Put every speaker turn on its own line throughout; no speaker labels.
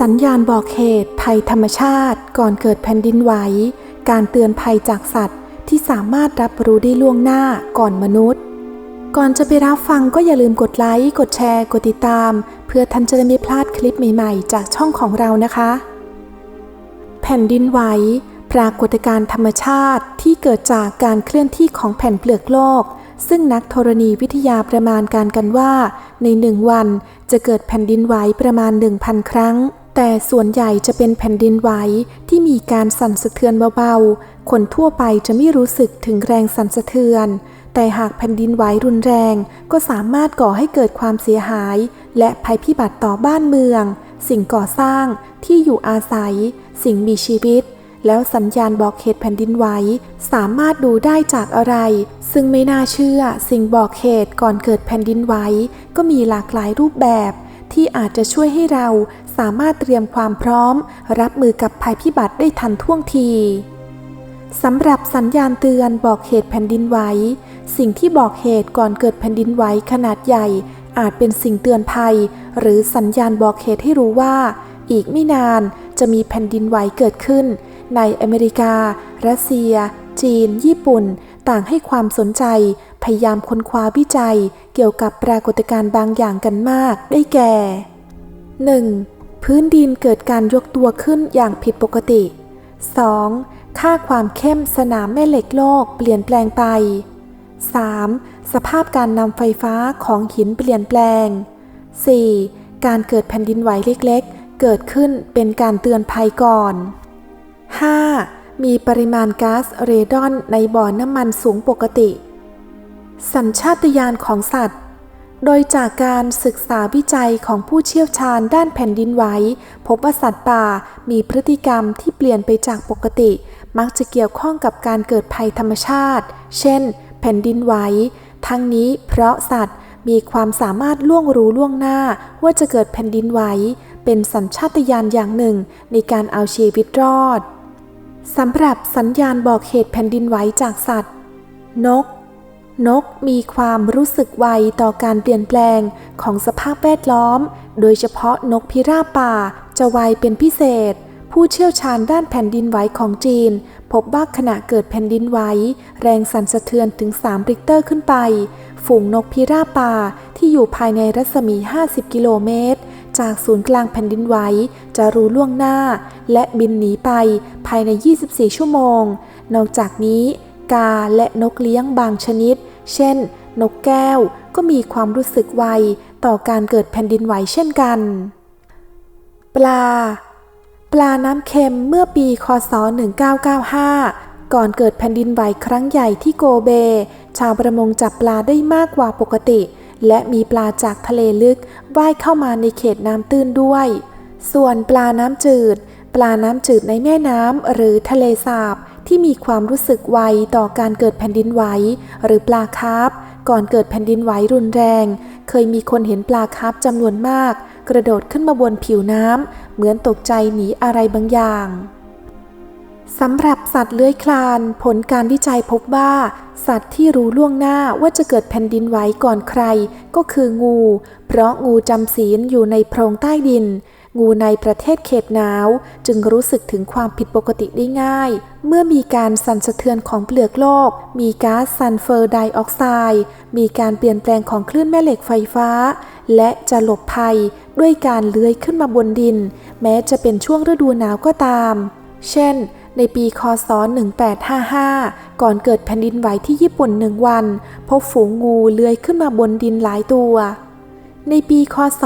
สัญญาณบอกเหตุภัยธรรมชาติก่อนเกิดแผ่นดินไหว การเตือนภัยจากสัตว์ที่สามารถรับรู้ได้ล่วงหน้าก่อนมนุษย์ ก่อนจะไปรับฟังก็อย่าลืมกดไลค์ กดแชร์ กดติดตาม เพื่อท่านจะได้ไม่พลาดคลิปใหม่ๆ จากช่องของเรานะคะ แผ่นดินไหว ปรากฏการณ์ธรรมชาติที่เกิดจากการเคลื่อนที่ของแผ่นเปลือกโลก ซึ่งนักธรณีวิทยาประมาณการกันว่า ในหนึ่งวันจะเกิดแผ่นดินไหวประมาณ 1,000 ครั้ง แต่ส่วนใหญ่จะเป็นแผ่นดินไหวที่มีการสั่นสะเทือนเบาๆ คนทั่วไปจะไม่รู้สึกถึงแรงสั่นสะเทือน แต่หากแผ่นดินไหวรุนแรงก็สามารถก่อให้เกิดความเสียหาย และภัยพิบัติต่อบ้านเมือง สิ่งก่อสร้างที่อยู่อาศัย สิ่งมีชีวิต แล้วสัญญาณบอกเหตุแผ่นดินไหวสามารถดูได้จากอะไร ซึ่งไม่น่าเชื่อ สิ่งบอกเหตุก่อนเกิดแผ่นดินไหวก็มีหลากหลายรูปแบบ ที่อาจจะช่วยให้เราสามารถเตรียมความพร้อม รับมือกับภัยพิบัติได้ทันท่วงทีสำหรับสัญญาณเตือนบอกเหตุแผ่นดินไหว สิ่งที่บอกเหตุก่อนเกิดแผ่นดินไหวขนาดใหญ่ อาจเป็นสิ่งเตือนภัย หรือสัญญาณบอกเหตุให้รู้ว่า อีกไม่นานจะมีแผ่นดินไหวเกิดขึ้น ในอเมริกา รัสเซีย จีน ญี่ปุ่น ต่างให้ความสนใจ พยายามค้นคว้าวิจัย เกี่ยวกับปรากฏการณ์บางอย่างกันมาก ได้แก่ 1. พื้นดินเกิดการยกตัวขึ้นอย่างผิดปกติ 2. ค่าความเข้มสนามแม่เหล็กโลกเปลี่ยนแปลงไป 3. สภาพการนำไฟฟ้าของหินเปลี่ยนแปลง 4. การเกิดแผ่นดินไหวเล็กๆ เกิดขึ้นเป็นการเตือนภัยก่อน 5. มีปริมาณก๊าซเรดอนในบ่อน้ำมันสูงปกติ สัญชาตญาณของสัตว์ โดยจากการศึกษาวิจัยของผู้เชี่ยวชาญด้านแผ่นดินไหวพบว่าสัตว์ป่ามีพฤติกรรมที่เปลี่ยนไปจากปกติ มักจะเกี่ยวข้องกับการเกิดภัยธรรมชาติ เช่น แผ่นดินไหว ทั้งนี้เพราะสัตว์มีความสามารถล่วงรู้ล่วงหน้าว่าจะเกิดแผ่นดินไหวเป็นสัญชาตญาณอย่างหนึ่งในการเอาชีวิตรอด สำหรับสัญญาณบอกเหตุแผ่นดินไหวจากสัตว์ นก นกมีความรู้สึกไวต่อการเปลี่ยนแปลงของสภาพแวดล้อม โดยเฉพาะนกพิราบป่าจะไวเป็นพิเศษ ผู้เชี่ยวชาญด้านแผ่นดินไหวของจีน พบว่าขณะเกิดแผ่นดินไหวแรงสั่นสะเทือนถึง 3 ริกเตอร์ขึ้นไป ฝูงนกพิราบป่าที่อยู่ภายในรัศมี 50 กิโลเมตร จากศูนย์กลางแผ่นดินไหวจะรู้ล่วงหน้า และบินหนีไปภายใน 24 ชั่วโมง นอกจากนี้ กาและนกเลี้ยงบางชนิด เช่น นกแก้วก็มีความรู้สึกไวต่อการเกิดแผ่นดินไหวเช่นกัน ปลา ปลาน้ำเค็มเมื่อปี คศ 1995ก่อนเกิดแผ่นดินไหวครั้งใหญ่ที่โกเบ ชาวประมงจับปลาได้มากกว่าปกติ และมีปลาจากทะเลลึกว่ายเข้ามาในเขตน้ำตื้นด้วย ส่วนปลาน้ำจืด ปลาน้ำจืดในแม่น้ำหรือทะเลสาบที่มีความรู้สึกไวต่อการเกิดแผ่นดินไหวหรือปลาคาร์ฟก่อนเกิดแผ่นดินไหวรุนแรง เคยมีคนเห็นปลาคาร์ฟจำนวนมาก กระโดดขึ้นมาบนผิวน้ำเหมือนตกใจหนีอะไรบางอย่าง สำหรับสัตว์เลื้อยคลาน ผลการวิจัยพบว่า สัตว์ที่รู้ล่วงหน้าว่าจะเกิดแผ่นดินไหวก่อนใคร ก็คืองู เพราะงูจำศีลอยู่ในโพรงใต้ดิน งูในประเทศเขตหนาว จึงรู้สึกถึงความผิดปกติได้ง่าย เมื่อมีการสั่นสะเทือนของเปลือกโลก มีก๊าซซัลเฟอร์ไดออกไซด์มีการเปลี่ยนแปลงของคลื่นแม่เหล็กไฟฟ้า และจะหลบภัย ด้วยการเลื้อยขึ้นมาบนดิน แม้จะเป็นช่วงฤดูหนาวก็ตาม เช่น ในปีคศ 1855 ก่อนเกิดแผ่นดินไหวที่ญี่ปุ่นหนึ่งวัน พบฝูงงูเลื้อยขึ้นมาบนดินหลายตัว ในปีคศ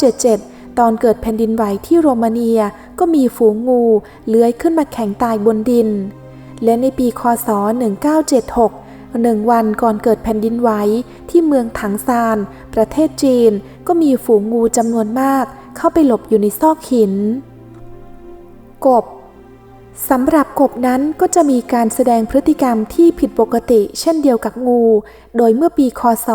1977 ตอนเกิดแผ่นดินไหวที่โรมาเนียก็มีฝูงงูเลื้อยขึ้นมาแข็งตายบนดิน และในปีคศ 1976 หนึ่งวันก่อนเกิดแผ่นดินไหวที่เมืองถังซาน ประเทศจีน ก็มีฝูงงูจำนวนมาก เข้าไปหลบอยู่ในซอกหิน กบ สำหรับกบนั้นก็จะมีการแสดงพฤติกรรมที่ผิดปกติ เช่นเดียวกับงู โดยเมื่อปีคศ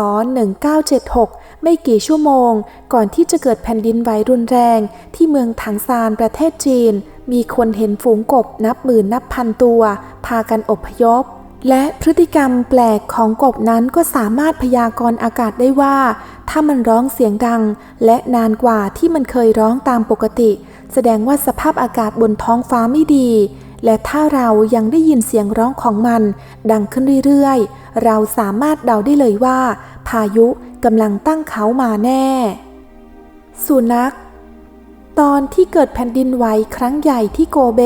1976 ไม่กี่ชั่วโมง ก่อนที่จะเกิดแผ่นดินไหวรุนแรง ที่เมืองถังซานประเทศจีน มีคนเห็นฝูงกบนับหมื่นนับพันตัว พากันอพยพ และพฤติกรรมแปลกของกบนั้นก็สามารถพยากรณ์อากาศได้ว่า ถ้ามันร้องเสียงดัง และนานกว่าที่มันเคยร้องตามปกติ แสดงว่าสภาพอากาศบนท้องฟ้าไม่ดี และถ้าเรายังได้ยินเสียงร้องของมัน ดังขึ้นเรื่อยๆ เราสามารถเดาได้เลยว่า พายุกำลังตั้งเขามาแน่ สุนัข ตอนที่เกิดแผ่นดินไหวครั้งใหญ่ที่โกเบ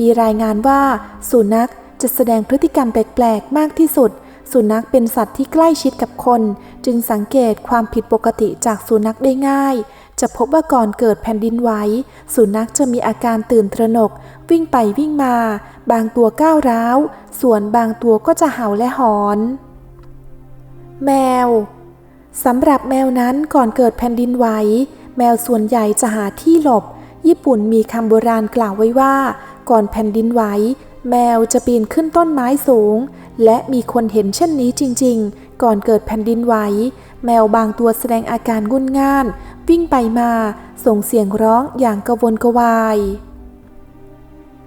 มีรายงานว่า สุนัขจะแสดงพฤติกรรมแปลกๆ มากที่สุด สุนัขเป็นสัตว์ที่ใกล้ชิดกับคน จึงสังเกตความผิดปกติจากสุนัขได้ง่าย จะพบว่าก่อนเกิดแผ่นดินไหวสุนัขจะมีอาการตื่นตระหนก วิ่งไปวิ่งมา บางตัวก้าวร้าว ส่วนบางตัวก็จะเห่าและหอน แมวสำหรับแมวนั้นก่อนเกิดแผ่นดินไหวแมวส่วนใหญ่จะหาที่หลบ ญี่ปุ่นมีคำโบราณกล่าวไว้ว่า ก่อนแผ่นดินไหว แมวจะปีนขึ้นต้นไม้สูง และมีคนเห็นเช่นนี้จริงๆ ก่อนเกิดแผ่นดินไหว แมวบางตัวแสดงอาการงุนง่าน วิ่งไปมา ส่งเสียงร้องอย่างกระวนกระวาย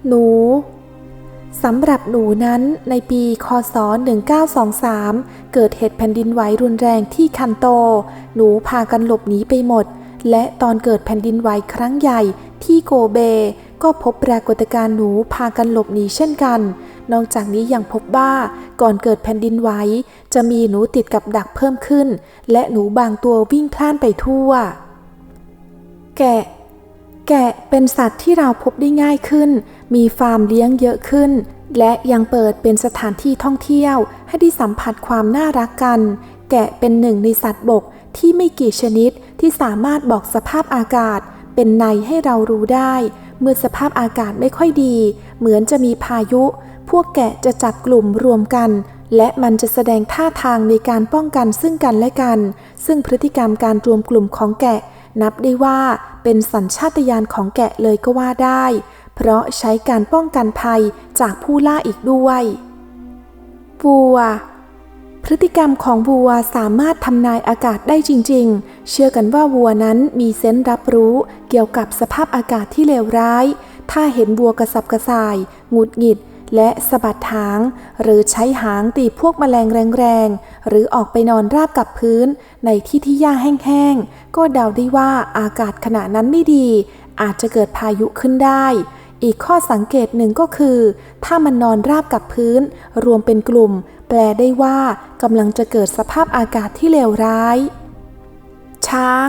หนูสำหรับหนูนั้นในปี คศ 1923 เกิดเหตุแผ่นดินไหวรุนแรงที่คันโต หนูพากันหลบหนีไปหมด และตอนเกิดแผ่นดินไหวครั้งใหญ่ที่โกเบก็พบปรากฏการณ์หนูพากันหลบหนีเช่นกัน นอกจากนี้ยังพบว่าก่อนเกิดแผ่นดินไหวจะมีหนูติดกับดักเพิ่มขึ้น และหนูบางตัววิ่งพล่านไปทั่ว แกะ แกะเป็นสัตว์ที่เราพบได้ง่ายขึ้น มีฟาร์มเลี้ยงเยอะขึ้น และยังเปิดเป็นสถานที่ท่องเที่ยว ให้ได้สัมผัสความน่ารักกัน แกะเป็นหนึ่งในสัตว์บกที่ไม่กี่ชนิดที่สามารถบอกสภาพอากาศ เป็นในให้เรารู้ได้ เมื่อสภาพอากาศไม่ค่อยดี เหมือนจะมีพายุ พวกแกะจะจับกลุ่มรวมกัน และมันจะแสดงท่าทางในการป้องกันซึ่งกันและกัน ซึ่งพฤติกรรมการรวมกลุ่มของแกะ นับได้ว่าเป็นสัญชาตญาณของแกะเลยก็ว่าได้ เพราะใช้การป้องกันภัยจากผู้ล่าอีกด้วย วัว พฤติกรรมของวัวสามารถทำนายอากาศได้จริง ๆ เชื่อกันว่าวัวนั้นมีเซนส์รับรู้เกี่ยวกับสภาพอากาศที่เลวร้าย ถ้าเห็นวัวกระสับกระส่าย หงุดหงิด และสะบัดหาง หรือใช้หางตีพวกแมลงแรงๆ หรือออกไปนอนราบกับพื้น ในที่ที่หญ้าแห้งๆ ก็เดาได้ว่าอากาศขณะนั้นไม่ดี อาจจะเกิดพายุขึ้นได้ อีกข้อสังเกตหนึ่งก็คือ ถ้ามันนอนราบกับพื้น รวมเป็นกลุ่ม แปลได้ว่ากำลังจะเกิดสภาพอากาศที่เลวร้าย ช้าง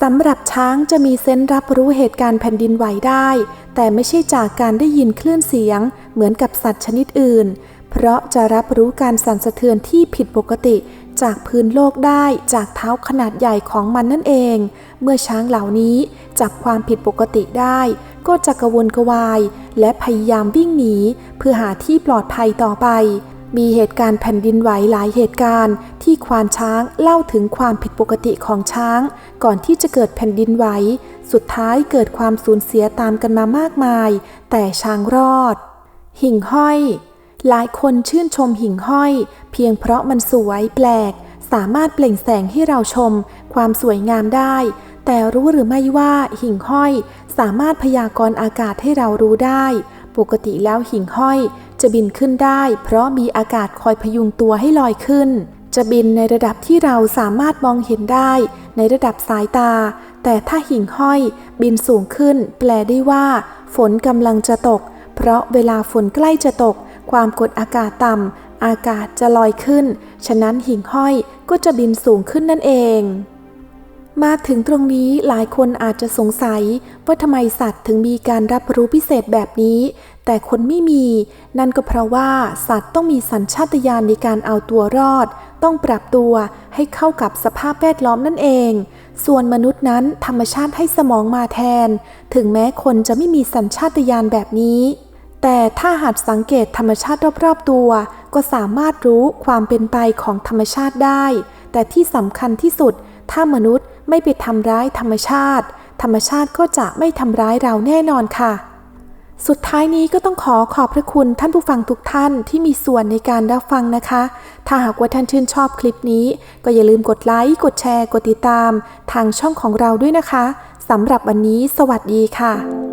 สำหรับช้างจะมีเซนส์รับรู้เหตุการณ์แผ่นดินไหวได้ แต่ไม่ใช่จากการได้ยินคลื่นเสียง เหมือนกับสัตว์ชนิดอื่น เพราะจะรับรู้การสั่นสะเทือนที่ผิดปกติ จากพื้นโลกได้จากเท้าขนาดใหญ่ของมันนั่นเอง เมื่อช้างเหล่านี้จับความผิดปกติได้ ก็จะกระวนกระวาย และพยายามวิ่งหนี เพื่อหาที่ปลอดภัยต่อไป มีเหตุการณ์แผ่นดินไหวหลายเหตุการณ์ ที่ควานช้างเล่าถึงความผิดปกติของช้าง ก่อนที่จะเกิดแผ่นดินไหว สุดท้ายเกิดความสูญเสียตามกันมามากมาย แต่ช้างรอด หิ่งห้อย หลายคนชื่นชมหิ่งห้อย เพียงเพราะมันสวยแปลก สามารถเปล่งแสงให้เราชม ความสวยงามได้แต่รู้หรือไม่ว่าหิ่งห้อย สามารถพยากรณ์อากาศให้เรารู้ได้ ปกติแล้วหิ่งห้อยจะบินขึ้นได้ เพราะมีอากาศคอยพยุงตัวให้ลอยขึ้น จะบินในระดับที่เราสามารถมองเห็นได้ในระดับสายตา แต่ถ้าหิ่งห้อยบินสูงขึ้น แปลได้ว่า ฝนกำลังจะตก เพราะเวลาฝนใกล้จะตก ความกดอากาศต่ำอากาศจะลอยขึ้น ฉะนั้นหิ่งห้อยก็จะบินสูงขึ้นนั่นเอง มาถึงตรงนี้หลายคนอาจจะสงสัยว่าทำไมสัตว์ถึงมีการรับรู้พิเศษแบบนี้ แต่คนไม่มี นั่นก็เพราะว่าสัตว์ต้องมีสัญชาตญาณในการเอาตัวรอด ต้องปรับตัวให้เข้ากับสภาพแวดล้อมนั่นเอง ส่วนมนุษย์นั้นธรรมชาติให้สมองมาแทน ถึงแม้คนจะไม่มีสัญชาตญาณแบบนี้ แต่ถ้าหัดสังเกตธรรมชาติรอบๆตัว ก็สามารถรู้ความเป็นไปของธรรมชาติได้ แต่ที่สำคัญที่สุด ถ้ามนุษย์ ไม่ไปทำร้ายธรรมชาติ ธรรมชาติก็จะไม่ทำร้ายเราแน่นอนค่ะ สุดท้ายนี้ก็ต้องขอขอบพระคุณท่านผู้ฟังทุกท่านที่มีส่วนในการรับฟังนะคะ ถ้าหากว่าท่านชื่นชอบคลิปนี้ ก็อย่าลืมกดไลค์กดแชร์ กดติดตาม ทางช่องของเราด้วยนะคะสำหรับวันนี้ สวัสดีค่ะ